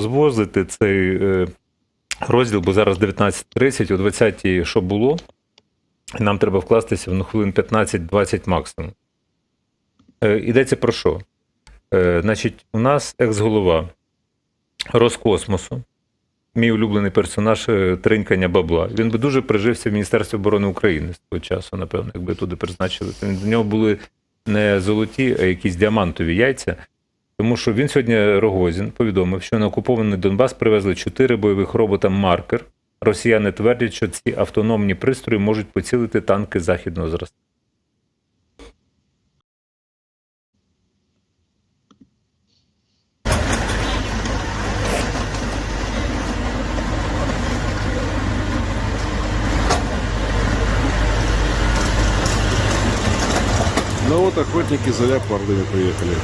звозити цей е, розділ, бо зараз 19.30, о 20-й що було, нам треба вкластися ну, хвилин 15-20 максимум. Е, Йдеться про що? Е, Значить, у нас екс-голова Роскосмосу, мій улюблений персонаж Тринькання Бабла. Він би дуже прижився в Міністерстві оборони України з того часу, напевно, якби туди призначили. В нього були не золоті, а якісь діамантові яйця. Тому що він сьогодні Рогозін повідомив, що на окупований Донбас привезли чотири бойових робота Маркер. Росіяни твердять, що ці автономні пристрої можуть поцілити танки західного зразка. Ну вот охотники за леопардами приехали.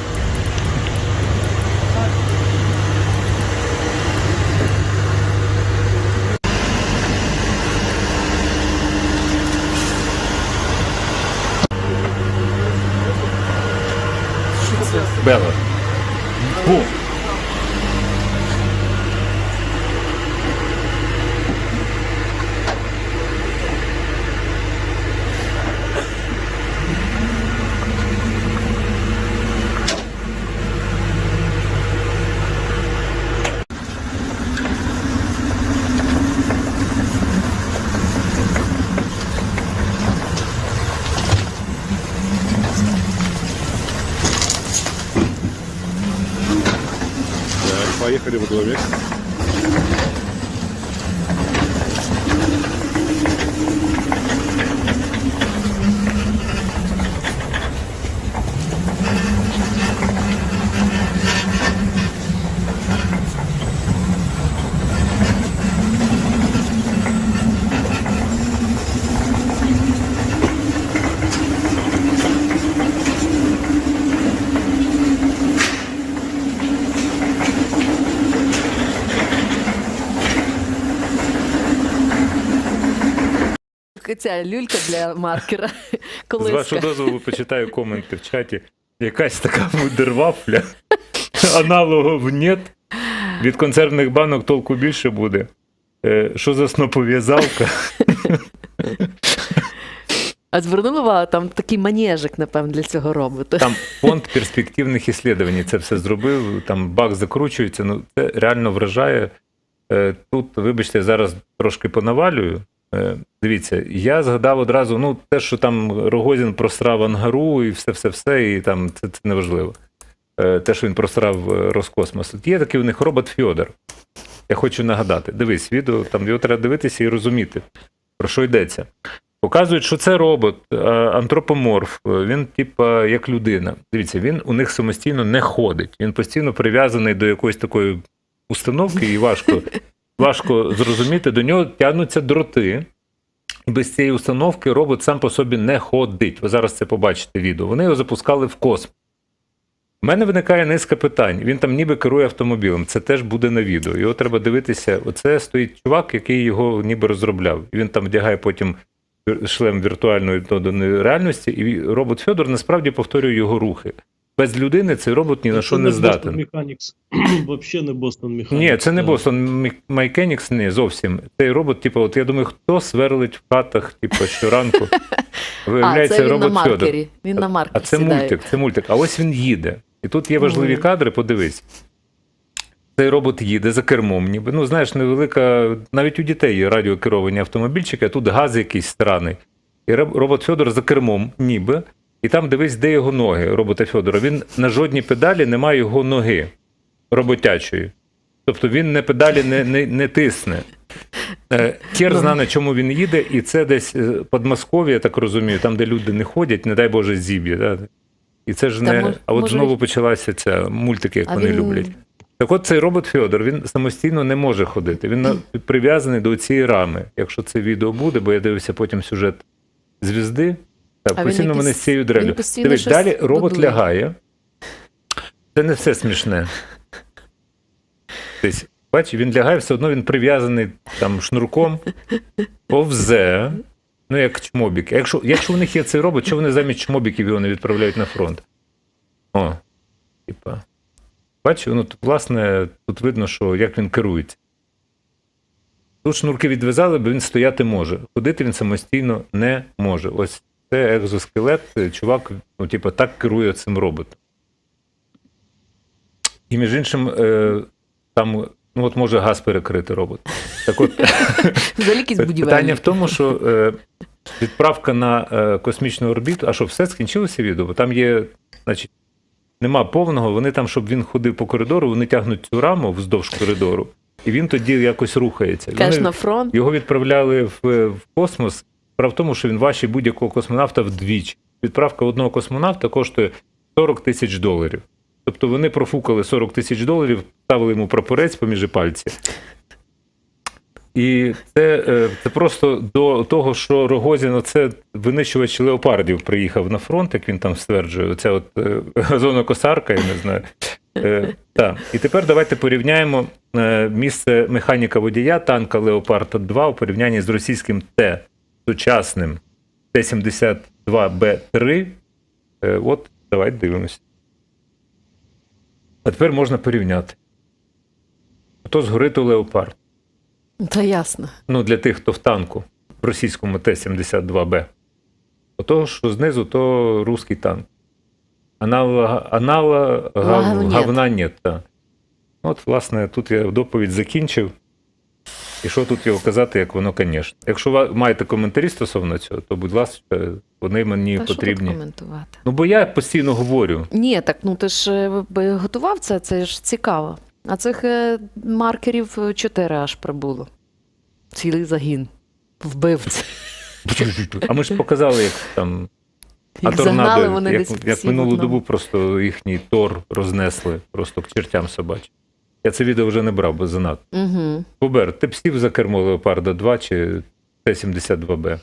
Поехали во главе. Ця люлька для маркера. З вашого дозволу почитаю коменти в чаті. Якась така вудервафля. Аналогов нет. Від консервних банок толку більше буде. Е, Що за снопов'язалка? А звернули увагу, там такий манежик, напевно, для цього робота. Там фонд перспективних іслідувань це все зробив. Там бак закручується. Ну це реально вражає. Е, Тут, вибачте, зараз трошки понавалюю. Е, Дивіться, я згадав одразу, ну, те, що там Рогозін просрав ангару і все-все-все, і там це, це неважливо. Е, Те, що він просрав е, Роскосмос. Є такий у них робот Фьодор. Я хочу нагадати. Дивись, відео, там його треба дивитися і розуміти, про що йдеться. Показують, що це робот, антропоморф, він, типа, як людина. Дивіться, він у них самостійно не ходить. Він постійно прив'язаний до якоїсь такої установки, і важко, важко зрозуміти, до нього тягнуться дроти. І без цієї установки робот сам по собі не ходить. Ви зараз це побачите відео. Вони його запускали в космос. У мене виникає низка питань. Він там ніби керує автомобілем. Це теж буде на відео. Його треба дивитися. Оце стоїть чувак, який його ніби розробляв. Він там вдягає потім шлем віртуальної доданої реальності, і робот Федор насправді повторює його рухи. Без людини цей робот ні на що не здатен. Mechanics. Вообще не Boston Mechanics. Ні, це не. Boston Mechanics, не зовсім. Цей робот, типу, от я думаю, хто сверлить в хатах, типу, щоранку. А, це він на робот Федор. маркері. Він на маркері А це сідає. мультик, це мультик. А ось він їде. І тут є важливі Мгм. кадри, подивись. Цей робот їде за кермом, ніби. Ну, знаєш, невелика. Навіть у дітей є радіокеровані автомобільчики, а тут газ якийсь странний. І роб- робот Федор за кермом, ніби. І там дивись, де його ноги, робота Федора. Він на жодній педалі не має його ноги роботячої. Тобто він не педалі не, не, не тисне. Е, Хер Ну. зна, на чому він їде, і це десь е, Подмосков'я, я так розумію, там, де люди не ходять, не дай Боже, зіб'є. Да? І це ж не. А от знову почалася ця мультики, як вони він- люблять. Так от цей робот Федор, він самостійно не може ходити. Він прив'язаний до цієї рами. Якщо це відео буде, бо я дивився потім сюжет звізди. Так, А він постійно вони з цією дрелю. Дивись, далі робот будує. лягає. Це не все смішне. Тобто, бач, він лягає, все одно він прив'язаний там шнурком, повзе. Ну, як чмобік. Якщо, якщо у них є цей робот, чого вони замість чмобіків його не відправляють на фронт? О, типа. Бачиш, ну, тут, власне, тут видно, що як він керується. Тут шнурки відв'язали, бо він стояти може. Ходити він самостійно не може. Ось це екзоскелет, чувак, ну, типу, так керує цим роботом. І між іншим, е, там, ну от може газ перекрити робот. Так от, Питання в тому, що е, відправка на е, космічну орбіту, а що все скінчилося відео? Бо там є, значить, нема повного, вони там, щоб він ходив по коридору, вони тягнуть цю раму вздовж коридору, і він тоді якось рухається. Вони на фронт. його відправляли в, в космос. Справа в тому, що він важчий будь-якого космонавта вдвічі. Відправка одного космонавта коштує 40 тисяч доларів. Тобто вони профукали 40 тисяч доларів, ставили йому прапорець поміж пальці. І це, е, це просто до того, що Рогозін, оце винищувач леопардів приїхав на фронт, як він там стверджує. Оця от е, газонокосарка, я не знаю. Е, так. І тепер давайте порівняємо е, місце механіка водія танка Леопард 2 у порівнянні з російським Т сучасним Т-72Б3. Е, От, давайте дивимося. А тепер можна порівняти. Ото згори то Леопард. Та ясно. Ну, для тих, хто в танку, в російському Т-72Б. Ото, що знизу, то русський танк. Аналога, аналога Лагу нет. говна нет. Та. От, власне, тут я доповідь закінчив. І що тут його казати, як воно, звісно. Якщо ви маєте коментарі стосовно цього, то, будь ласка, вони мені Та що тут потрібні. коментувати? Ну, бо я постійно говорю. Ні, так ну ти ж е, готував це, це ж цікаво. А цих е, маркерів чотири аж прибуло. Цілий загін. Вбивць. А ми ж показали, як там А загнали торнадо, вони як, десь як минулу добу просто їхній тор рознесли просто к чертям собачим. Я це відео вже не брав, бо занадто. Угу. Бубер, ти б сів за кермо Леопарда 2 чи Т-72Б?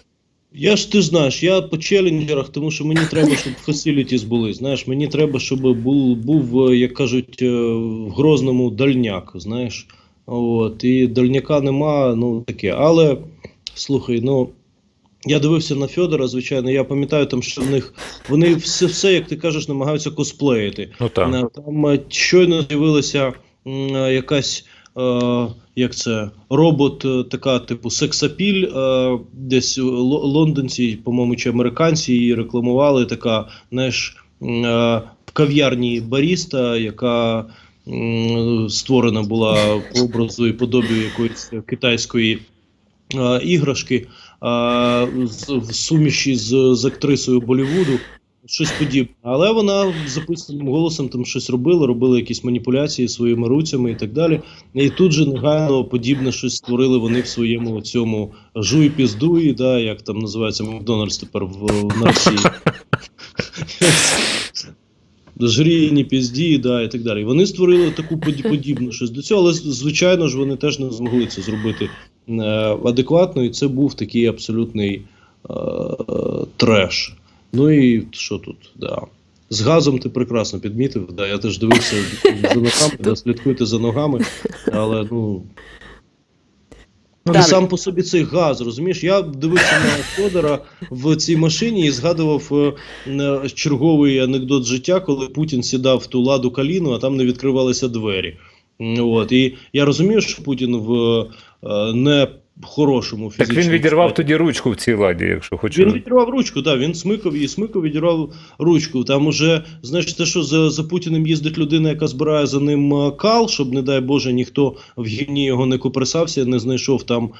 Я ж ти знаєш, я по челенджерах, тому що мені треба, щоб facilities були. Знаєш, мені треба, щоб був, був е, як кажуть, е, в Грозному дальняк. Знаєш, от і дальняка нема, ну таке. Але слухай, ну. Я дивився на Федора, звичайно. Я пам'ятаю, там що в них вони все, все, як ти кажеш, намагаються косплеїти. Ну так. Е, Там щойно з'явилася якась, е, як це, робот, е, така, типу, сексапіль, е, десь ло- лондонці, по-моєму, чи американці її рекламували, така, знаєш, е, в кав'ярні баріста, яка створена була по образу і подобію якоїсь китайської е, іграшки е, в суміші з, з актрисою Болівуду. Щось подібне. Але вона записаним голосом там щось робила, робила якісь маніпуляції своїми руцями і так далі. І тут же негайно подібне щось створили вони в своєму цьому жуй піздуї, да, як там називається Макдональдс тепер в, на Росії. Жрі, не пізді, да, і так далі. Вони створили таку подібну щось до цього, але звичайно ж вони теж не змогли це зробити е, адекватно, і це був такий абсолютний е, треш. Ну і що тут? Да. З газом ти прекрасно підмітив. Да, я теж дивився за ногами, да, слідкуйте за ногами, але ну. Ну, сам по собі цей газ, розумієш? Я дивився на Федора в цій машині і згадував е, е, черговий анекдот життя, коли Путін сідав в ту ладу каліну, а там не відкривалися двері. От. І я розумію, що Путін в е, не хорошому Так він відірвав стані. тоді ручку в цій ладі, якщо хоче. Він відірвав ручку, да, він смикав її, смикав, відірвав ручку. Там уже, знаєш, те, що за, за Путіним їздить людина, яка збирає за ним е, кал, щоб, не дай Боже, ніхто в гівні його не копресався, не знайшов там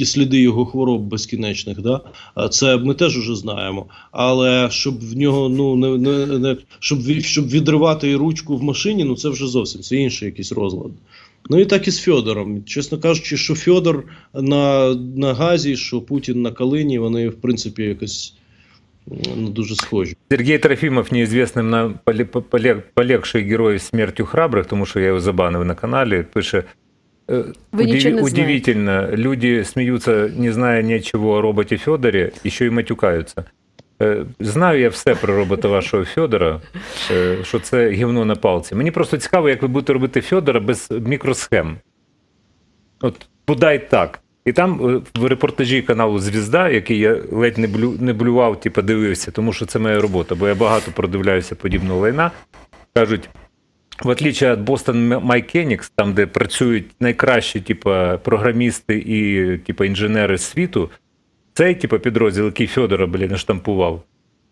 е, сліди його хвороб безкінечних. Да? А Це ми теж уже знаємо. Але щоб в нього, ну, не, не, не, щоб, щоб відривати ручку в машині, ну це вже зовсім це інший якийсь розлад. Ну і так і з Федором. Чесно кажучи, що Федор на, на газі, що Путін на калині, вони в принципі якось ну, дуже схожі. Сергій Трофімов, неізвісним на поле- поле- полегший герой смертю храбрих, тому що я його забанив на каналі, пише. э, не удивительно, люди смеются, не зная ничего о роботе Федоре, еще и матюкаються. Е, Знаю я все про робота вашого Федора, е, що це гівно на палці. Мені просто цікаво, як ви будете робити Федора без мікросхем. От бодай так. І там е, в репортажі каналу Звізда, який я ледь не, блю, не блював, типу, дивився, тому що це моя робота, бо я багато продивляюся подібного лайна. Кажуть, в отличие від Boston Mechanics, там, де працюють найкращі типа, програмісти і типа, інженери світу, цей типа, підрозділ, який Федора блін, штампував,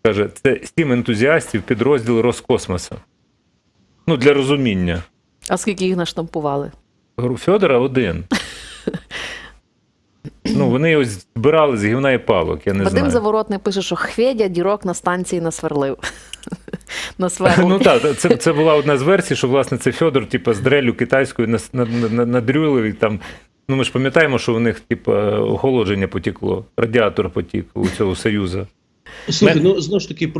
каже, це сім ентузіастів підрозділ Роскосмоса. Ну, для розуміння. А скільки їх наштампували? Говорю, Федора один. Ну, вони його збирали з гівна і палок, я не Вадим знаю. Заворотний пише, що Хведя дірок на станції насверлив. На. Ну так, це, це була одна з версій, що власне це Федор, типу, з дрелю китайською надрюлив і там. Ну, ми ж пам'ятаємо, що у них, типу, охолодження потікло, радіатор потік у цього союзу. Слухай, ну знову ж таки, про